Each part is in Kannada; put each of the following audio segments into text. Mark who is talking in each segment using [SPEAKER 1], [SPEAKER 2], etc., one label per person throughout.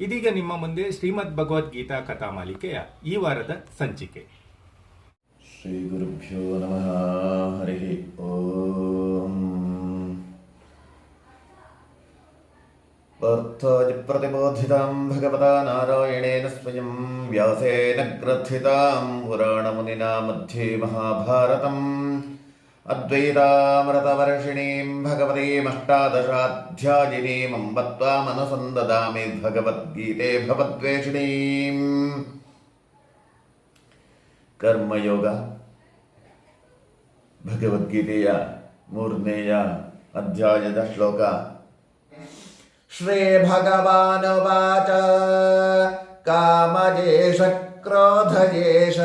[SPEAKER 1] ಇದೀಗ ನಿಮ್ಮ ಮುಂದೆ ಶ್ರೀಮದ್ ಭಗವದ್ಗೀತಾ ಕಥಾ ಮಾಲಿಕೆಯ ಈ ವಾರದ ಸಂಚಿಕೆ
[SPEAKER 2] श्रीगुरुभ्यो नमः हरिः ॐ पार्थाजिप्रतिबोधितां भगवता नारायणेन स्वयं व्यासेन ग्रथितां पुराणमुनिना मध्ये महाभारतम् अद्वैतामृतवर्षिणीं भगवतीमष्टादशाध्यायिनीम् अम्ब त्वामनुसन्ददामि भगवद्गीते भवद्वेषिणीम् ಕರ್ಮಯೋಗ ಭಗವದ್ಗೀತೆಯ ಮೂರನೆಯ ಅಧ್ಯಾಯದ ಶ್ಲೋಕ ಶ್ರೀ ಭಗವಾನುವಾಚ ಕ್ರೋಧಜೇಷ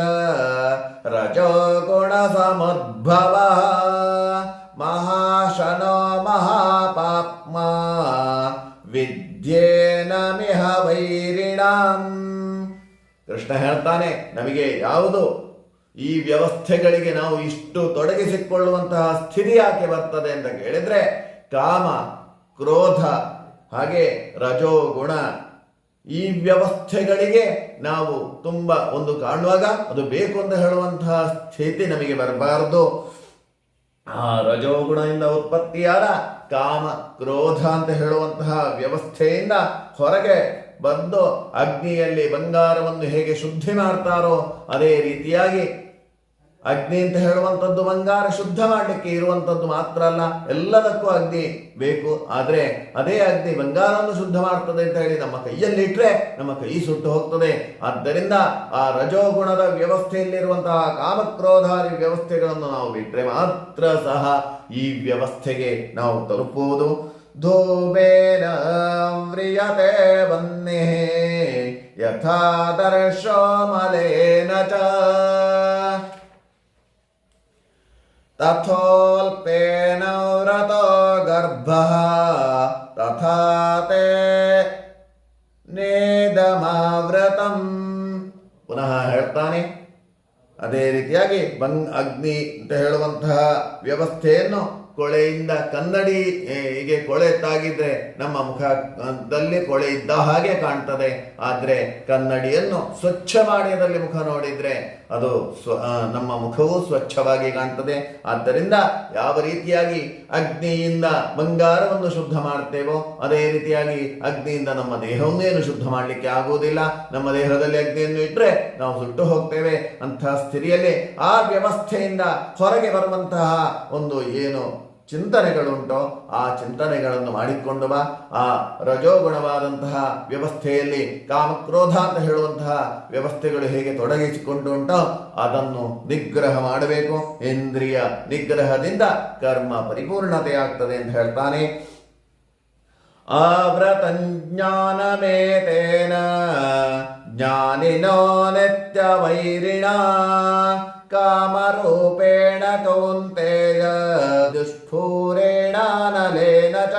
[SPEAKER 2] ರಜೋಗುಣ ಸಮುದ್ಭವ ಮಹಾಶನೋ ಮಹಾಪಾಪ್ಮ ವಿದ್ಯೇನಮಿಹ ವೈರಿಣಾಂ. ಕೃಷ್ಣ ಹೇಳ್ತಾನೆ, ನಮಗೆ ಯಾವುದು? ಈ ವ್ಯವಸ್ಥೆಗಳಿಗೆ ನಾವು ಇಷ್ಟು ತೊಡಗಿಸಿಕೊಳ್ಳುವಂತಹ ಸ್ಥಿತಿ ಯಾಕೆ ಬರ್ತದೆ ಅಂತ ಕೇಳಿದ್ರೆ, ಕಾಮ, ಕ್ರೋಧ, ಹಾಗೆ ರಜೋಗುಣ ಈ ವ್ಯವಸ್ಥೆಗಳಿಗೆ ನಾವು ತುಂಬ ಒಂದು ಕಾಣುವಾಗ ಅದು ಬೇಕು ಅಂತ ಹೇಳುವಂತಹ ಸ್ಥಿತಿ ನಮಗೆ ಬರಬಾರದು. ಆ ರಜೋಗುಣದಿಂದ ಉತ್ಪತ್ತಿಯಾದ ಕಾಮ ಕ್ರೋಧ ಅಂತ ಹೇಳುವಂತಹ ವ್ಯವಸ್ಥೆಯಿಂದ ಹೊರಗೆ ಬಂದು ಅಗ್ನಿಯಲ್ಲಿ ಬಂಗಾರವನ್ನು ಹೇಗೆ ಶುದ್ಧಿ ಮಾಡ್ತಾರೋ ಅದೇ ರೀತಿಯಾಗಿ ಅಗ್ನಿ ಅಂತ ಹೇಳುವಂಥದ್ದು ಬಂಗಾರ ಶುದ್ಧ ಮಾಡಲಿಕ್ಕೆ ಇರುವಂಥದ್ದು ಮಾತ್ರ ಅಲ್ಲ, ಎಲ್ಲದಕ್ಕೂ ಅಗ್ನಿ ಬೇಕು. ಆದರೆ ಅದೇ ಅಗ್ನಿ ಬಂಗಾರವನ್ನು ಶುದ್ಧ ಮಾಡ್ತದೆ ಅಂತ ಹೇಳಿ ನಮ್ಮ ಕೈಯಲ್ಲಿ ಇಟ್ಟರೆ ನಮ್ಮ ಕೈ ಸುಟ್ಟು ಹೋಗ್ತದೆ. ಆದ್ದರಿಂದ ಆ ರಜೋಗುಣದ ವ್ಯವಸ್ಥೆಯಲ್ಲಿರುವಂತಹ ಕಾಮಕ್ರೋಧಾರಿ ವ್ಯವಸ್ಥೆಗಳನ್ನು ನಾವು ಬಿಟ್ಟರೆ ಮಾತ್ರ ಸಹ ಈ ವ್ಯವಸ್ಥೆಗೆ ನಾವು ತಲುಪುವುದು. ಧೂಮೇನ ವ್ರಿಯತೆ ಬನ್ನಿ ಯಥಾ ದರ್ಶೋ ಮಲೇನ ವ್ರತೋ ಗರ್ಭ ತಥಾತೆ ಪುನಃ ಹೇಳ್ತಾನೆ, ಅದೇ ರೀತಿಯಾಗಿ ಬಂಗ್ ಅಗ್ನಿ ಅಂತ ಹೇಳುವಂತಹ ವ್ಯವಸ್ಥೆಯನ್ನು ಕೊಳೆಯಿಂದ ಕನ್ನಡಿ ಹೀಗೆ ಕೊಳೆ ತಾಗಿದ್ರೆ ನಮ್ಮ ಮುಖದಲ್ಲಿ ಕೊಳೆ ಇದ್ದ ಹಾಗೆ ಕಾಣ್ತದೆ. ಆದ್ರೆ ಕನ್ನಡಿಯನ್ನು ಸ್ವಚ್ಛ ಮಾಡಿಯದಲ್ಲಿ ಮುಖ ನೋಡಿದ್ರೆ ಅದು ಸ್ವ ನಮ್ಮ ಮುಖವೂ ಸ್ವಚ್ಛವಾಗಿ ಕಾಣ್ತದೆ. ಆದ್ದರಿಂದ ಯಾವ ರೀತಿಯಾಗಿ ಅಗ್ನಿಯಿಂದ ಬಂಗಾರವನ್ನು ಶುದ್ಧ ಮಾಡ್ತೇವೋ, ಅದೇ ರೀತಿಯಾಗಿ ಅಗ್ನಿಯಿಂದ ನಮ್ಮ ದೇಹವನ್ನೇನು ಶುದ್ಧ ಮಾಡಲಿಕ್ಕೆ ಆಗುವುದಿಲ್ಲ. ನಮ್ಮ ದೇಹದಲ್ಲಿ ಅಗ್ನಿಯನ್ನು ಇಟ್ಟರೆ ನಾವು ಸುಟ್ಟು ಹೋಗ್ತೇವೆ. ಅಂತಹ ಸ್ಥಿತಿಯಲ್ಲಿ ಆ ವ್ಯವಸ್ಥೆಯಿಂದ ಹೊರಗೆ ಬರುವಂತಹ ಒಂದು ಏನು ಚಿಂತನೆಗಳುಂಟೋ, ಆ ಚಿಂತನೆಗಳನ್ನು ಮಾಡಿಕೊಂಡು ಬಾ. ಆ ರಜೋಗುಣವಾದಂತಹ ವ್ಯವಸ್ಥೆಯಲ್ಲಿ ಕಾಮಕ್ರೋಧ ಅಂತ ಹೇಳುವಂತಹ ವ್ಯವಸ್ಥೆಗಳು ಹೇಗೆ ತೊಡಗಿಸಿಕೊಂಡು ಉಂಟೋ ಅದನ್ನು ನಿಗ್ರಹ ಮಾಡಬೇಕು. ಇಂದ್ರಿಯ ನಿಗ್ರಹದಿಂದ ಕರ್ಮ ಪರಿಪೂರ್ಣತೆಯಾಗ್ತದೆ ಅಂತ ಹೇಳ್ತಾನೆ. ಆವ್ರತಜ್ಞಾನಮೇತೇನ ಜ್ಞಾನಿನೋ ನಿತ್ಯವೈರಿಣ ಕಾಮರೂಪೇಣ कौन्तेय ದುಷ್ಫೂರೇಣಾನಲೇನ ಚ.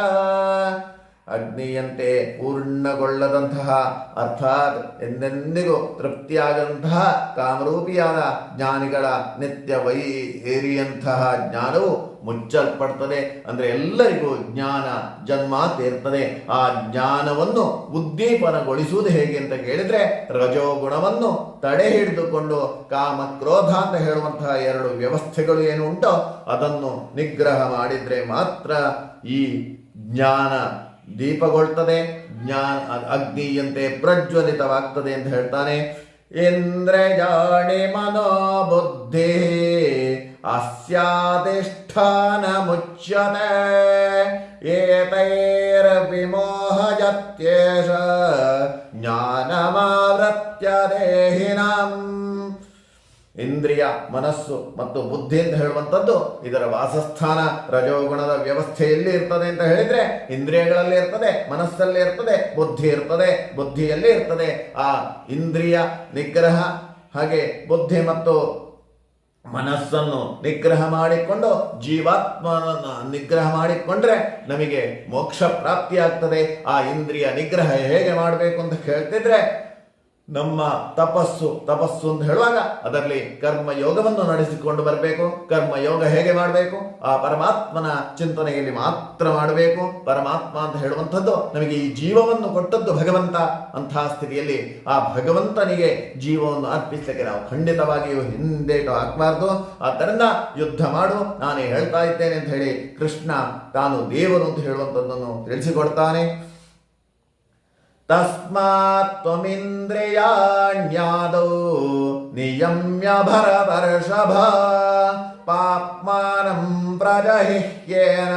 [SPEAKER 2] ಅಗ್ನಿಯಂತೆ ಪೂರ್ಣಗೊಳ್ಳದಂತಹ ಅರ್ಥಾತ್ ಎಂದೆಂದಿಗೂ ತೃಪ್ತಿಯಾದಂತಹ ಕಾಮರೂಪಿಯಾದ ಜ್ಞಾನಿಗಳ ನಿತ್ಯ ವೈರಿಯಂತಹ ಜ್ಞಾನವು ಮುಚ್ಚಲ್ಪಡ್ತದೆ ಅಂದರೆ ಎಲ್ಲರಿಗೂ ಜ್ಞಾನ, ಜನ್ಮ ತೀರ್ತದೆ ಆ ಜ್ಞಾನವನ್ನು ಉದ್ದೀಪನಗೊಳಿಸುವುದು ಹೇಗೆ ಅಂತ ಕೇಳಿದರೆ ರಜೋಗುಣವನ್ನು ತಡೆ ಹಿಡಿದುಕೊಂಡು ಕಾಮ ಕ್ರೋಧ ಅಂತ ಹೇಳುವಂತಹ ಎರಡು ವ್ಯವಸ್ಥೆಗಳು ಏನು ಉಂಟೋ, ಅದನ್ನು ನಿಗ್ರಹ ಮಾಡಿದರೆ ಮಾತ್ರ ಈ ಜ್ಞಾನ ದೀಪಗೊಳ್ತದೆ. ಜ್ಞಾನ ಅಗ್ನಿಯಂತೆ ಪ್ರಜ್ವಲಿತವಾಗ್ತದೆ ಅಂತ ಹೇಳ್ತಾನೆ. इन्द्रजाणि मनो बुद्धिः एतैरपि मोहयत्येष ज्ञानमावृत्य देहिनाम्। ಇಂದ್ರಿಯ, ಮನಸ್ಸು ಮತ್ತು ಬುದ್ಧಿ ಅಂತ ಹೇಳುವಂಥದ್ದು ಇದರ ವಾಸಸ್ಥಾನ ರಜೋಗುಣದ ವ್ಯವಸ್ಥೆಯಲ್ಲಿ ಇರ್ತದೆ ಅಂತ ಹೇಳಿದ್ರೆ ಇಂದ್ರಿಯಗಳಲ್ಲಿ ಇರ್ತದೆ, ಮನಸ್ಸಲ್ಲಿ ಇರ್ತದೆ, ಬುದ್ಧಿ ಇರ್ತದೆ, ಬುದ್ಧಿಯಲ್ಲಿ ಇರ್ತದೆ. ಆ ಇಂದ್ರಿಯ ನಿಗ್ರಹ ಹಾಗೆ ಬುದ್ಧಿ ಮತ್ತು ಮನಸ್ಸನ್ನು ನಿಗ್ರಹ ಮಾಡಿಕೊಂಡು ಜೀವಾತ್ಮನನ್ನು ನಿಗ್ರಹ ಮಾಡಿಕೊಂಡ್ರೆ ನಮಗೆ ಮೋಕ್ಷ ಪ್ರಾಪ್ತಿಯಾಗ್ತದೆ. ಆ ಇಂದ್ರಿಯ ನಿಗ್ರಹ ಹೇಗೆ ಮಾಡಬೇಕು ಅಂತ ಕೇಳ್ತಿದ್ರೆ ನಮ್ಮ ತಪಸ್ಸು ತಪಸ್ಸು ಅಂತ ಹೇಳುವಾಗ ಅದರಲ್ಲಿ ಕರ್ಮ ಯೋಗವನ್ನು ನಡೆಸಿಕೊಂಡು ಬರಬೇಕು. ಕರ್ಮ ಯೋಗ ಹೇಗೆ ಮಾಡಬೇಕು? ಆ ಪರಮಾತ್ಮನ ಚಿಂತನೆಯಲ್ಲಿ ಮಾತ್ರ ಮಾಡಬೇಕು. ಪರಮಾತ್ಮ ಅಂತ ಹೇಳುವಂಥದ್ದು ನಮಗೆ ಈ ಜೀವವನ್ನು ಕೊಟ್ಟದ್ದು ಭಗವಂತ ಅಂತಹ ಸ್ಥಿತಿಯಲ್ಲಿ ಆ ಭಗವಂತನಿಗೆ ಜೀವವನ್ನು ಅರ್ಪಿಸಲಿಕ್ಕೆ ನಾವು ಖಂಡಿತವಾಗಿಯೂ ಹಿಂದೇಟು ಹಾಕಬಾರ್ದು. ಆದ್ದರಿಂದ ಯುದ್ಧ ಮಾಡು. ನಾನೇ ಹೇಳ್ತಾ ಇದ್ದೇನೆ ಅಂತ ಹೇಳಿ ಕೃಷ್ಣ ತಾನು ದೇವರು ಅಂತ ಹೇಳುವಂಥದ್ದನ್ನು ತಿಳಿಸಿಕೊಡ್ತಾನೆ. ನಿಯಮ್ಯ ಭರತರ್ಷಭ ಪಾಪ್ಮಾನಂ ಪ್ರಜಹಿಹ್ಯೇನ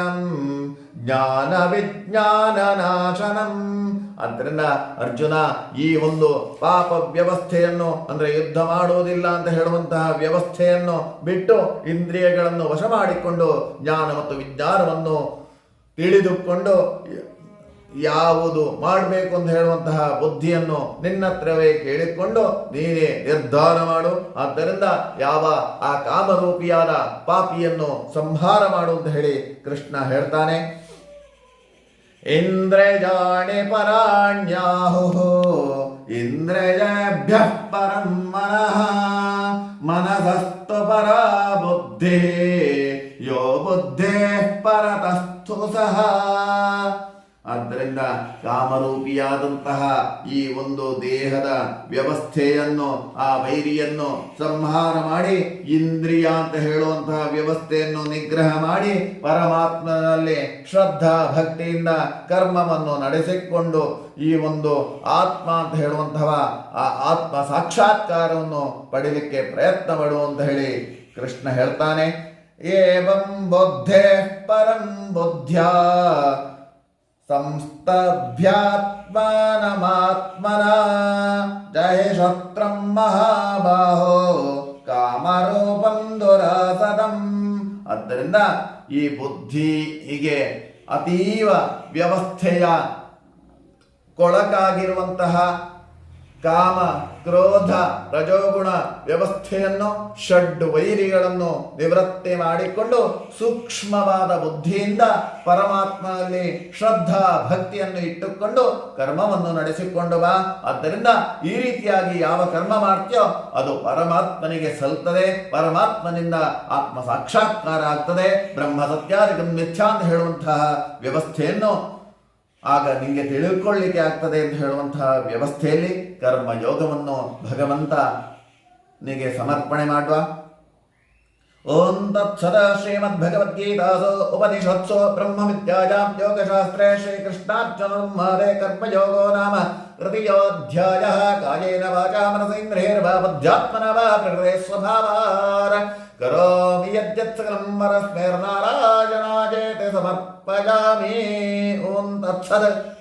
[SPEAKER 2] ಜ್ಞಾನ ವಿಜ್ಞಾನ ನಾಶನಂ ಆದ್ದರಿಂದ ಅರ್ಜುನ ಈ ಒಂದು ಪಾಪ ವ್ಯವಸ್ಥೆಯನ್ನು, ಅಂದರೆ ಯುದ್ಧ ಮಾಡುವುದಿಲ್ಲ ಅಂತ ಹೇಳುವಂತಹ ವ್ಯವಸ್ಥೆಯನ್ನು ಬಿಟ್ಟು ಇಂದ್ರಿಯಗಳನ್ನು ವಶ ಮಾಡಿಕೊಂಡು ಜ್ಞಾನ ಮತ್ತು ವಿಜ್ಞಾನವನ್ನು ತಿಳಿದುಕೊಂಡು ಯಾವುದು ಮಾಡಬೇಕು ಅಂತ ಹೇಳುವಂತಹ ಬುದ್ಧಿಯನ್ನು ನಿನ್ನತ್ರವೇ ಕೇಳಿಕೊಂಡು ನೀನೇ ನಿರ್ಧಾರ ಮಾಡು. ಆದ್ದರಿಂದ ಯಾವ ಆ ಕಾಮರೂಪಿಯಾದ ಪಾಪಿಯನ್ನು ಸಂಹಾರ ಮಾಡು ಅಂತ ಹೇಳಿ ಕೃಷ್ಣ ಹೇಳ್ತಾನೆ. ಇಂದ್ರಜಾಣೆ ಪರಾಣ್ಯಾಹು ಇಂದ್ರಜಭ್ಯ ಪರಂ ಮನಃ, ಮನಸಸ್ತು ಪರ ಬುದ್ಧಿ, ಯೋ ಬುದ್ಧೇ ಪರತಸ್ಥು ಸಹ. ಆದ್ದರಿಂದ ಕಾಮರೂಪಿಯಾದಂತಹ ಈ ಒಂದು ದೇಹದ ವ್ಯವಸ್ಥೆಯನ್ನು, ಆ ವೈರಿಯನ್ನು ಸಂಹಾರ ಮಾಡಿ, ಇಂದ್ರಿಯ ಅಂತ ಹೇಳುವಂತಹ ವ್ಯವಸ್ಥೆಯನ್ನು ನಿಗ್ರಹ ಮಾಡಿ, ಪರಮಾತ್ಮನಲ್ಲಿ ಶ್ರದ್ಧಾ ಭಕ್ತಿಯಿಂದ ಕರ್ಮವನ್ನು ನಡೆಸಿಕೊಂಡು ಈ ಒಂದು ಆತ್ಮ ಅಂತ ಹೇಳುವಂತಹ ಆ ಆತ್ಮ ಸಾಕ್ಷಾತ್ಕಾರವನ್ನು ಪಡಿಲಿಕ್ಕೆ ಪ್ರಯತ್ನ ಪಡು ಅಂತ ಹೇಳಿ ಕೃಷ್ಣ ಹೇಳ್ತಾನೆ. ಏವಂ ಬುದ್ಧೇ ಪರಂ ಬುದ್ಧ್ಯ ಸಂಸ್ತಭ್ಯಾತ್ಮಾನಮಾತ್ಮನ ಜಯ ಶತ್ರಂ ಮಹಾಬಾಹೋ ಕಾಮರೂಪಂ ದುರಾಸದಂ ಆದ್ದರಿಂದ ಈ ಬುದ್ಧಿ ಹೀಗೆ ಅತೀವ ವ್ಯವಸ್ಥೆಯ ಕೊಳಕಾಗಿರುವಂತಹ ಕಾಮ, ಕ್ರೋಧ, ರಜೋಗುಣ ವ್ಯವಸ್ಥೆಯನ್ನು ಷಡ್ ವೈರಿಗಳನ್ನು ನಿವೃತ್ತಿ ಮಾಡಿಕೊಂಡು ಸೂಕ್ಷ್ಮವಾದ ಬುದ್ಧಿಯಿಂದ ಪರಮಾತ್ಮನಲ್ಲಿ ಶ್ರದ್ಧಾ ಭಕ್ತಿಯನ್ನು ಇಟ್ಟುಕೊಂಡು ಕರ್ಮವನ್ನು ನಡೆಸಿಕೊಂಡು ಬಾ. ಆದ್ದರಿಂದ ಈ ರೀತಿಯಾಗಿ ಯಾವ ಕರ್ಮ ಮಾಡ್ತೀಯೋ ಅದು ಪರಮಾತ್ಮನಿಗೆ ಸಲ್ತದೆ ಪರಮಾತ್ಮನಿಂದ ಆತ್ಮ ಸಾಕ್ಷಾತ್ಕಾರ ಆಗ್ತದೆ. ಬ್ರಹ್ಮ ಸತ್ಯಾದಿಗಂ ಮಿಥ್ಯಾ ಅಂತ ಹೇಳುವಂತಹ ವ್ಯವಸ್ಥೆಯನ್ನು ಆಗ ನಿಮಗೆ ತಿಳ್ಕೊಳ್ಳಿಕ್ಕೆ ಆಗ್ತದೆ ಅಂತ ಹೇಳುವಂತಹ ವ್ಯವಸ್ಥೆಯಲ್ಲಿ ಕರ್ಮ ಯೋಗವನ್ನು ಭಗವಂತ ನಿಗೆ ಸಮರ್ಪಣೆ ಮಾಡುವ ಓಂ ತತ್ಸದ ಶ್ರೀಮದ್ ಭಗವದ್ಗೀತಾಸು ಉಪನಿಷತ್ಸು ಬ್ರಹ್ಮ ವಿದ್ಯಾಯಾಂ ಯೋಗಶಾಸ್ತ್ರೇ ಶ್ರೀಕೃಷ್ಣಾರ್ಜುನರ್ಮಹದೇ ಕರ್ಮಯೋಗೋ ನಾಮ ತೃತೀಯೋಧ್ಯಾಯ ಕಾಯೇನ ವಾಚಾ ಮನಸೇಂದ್ರಿಯರ್ವಾ ಬುದ್ಧ್ಯಾತ್ಮನ ವಾ ಪ್ರಕೃತೆ ಸ್ವಭಾವಾರ ಕರೋಮಿ ಯದ್ಯತ್ ಸಕಲಂ ಪರಸ್ಮೈರ್ನಾರಾಯಣಾಜೇತೆ भजामि ॐ तत्सत्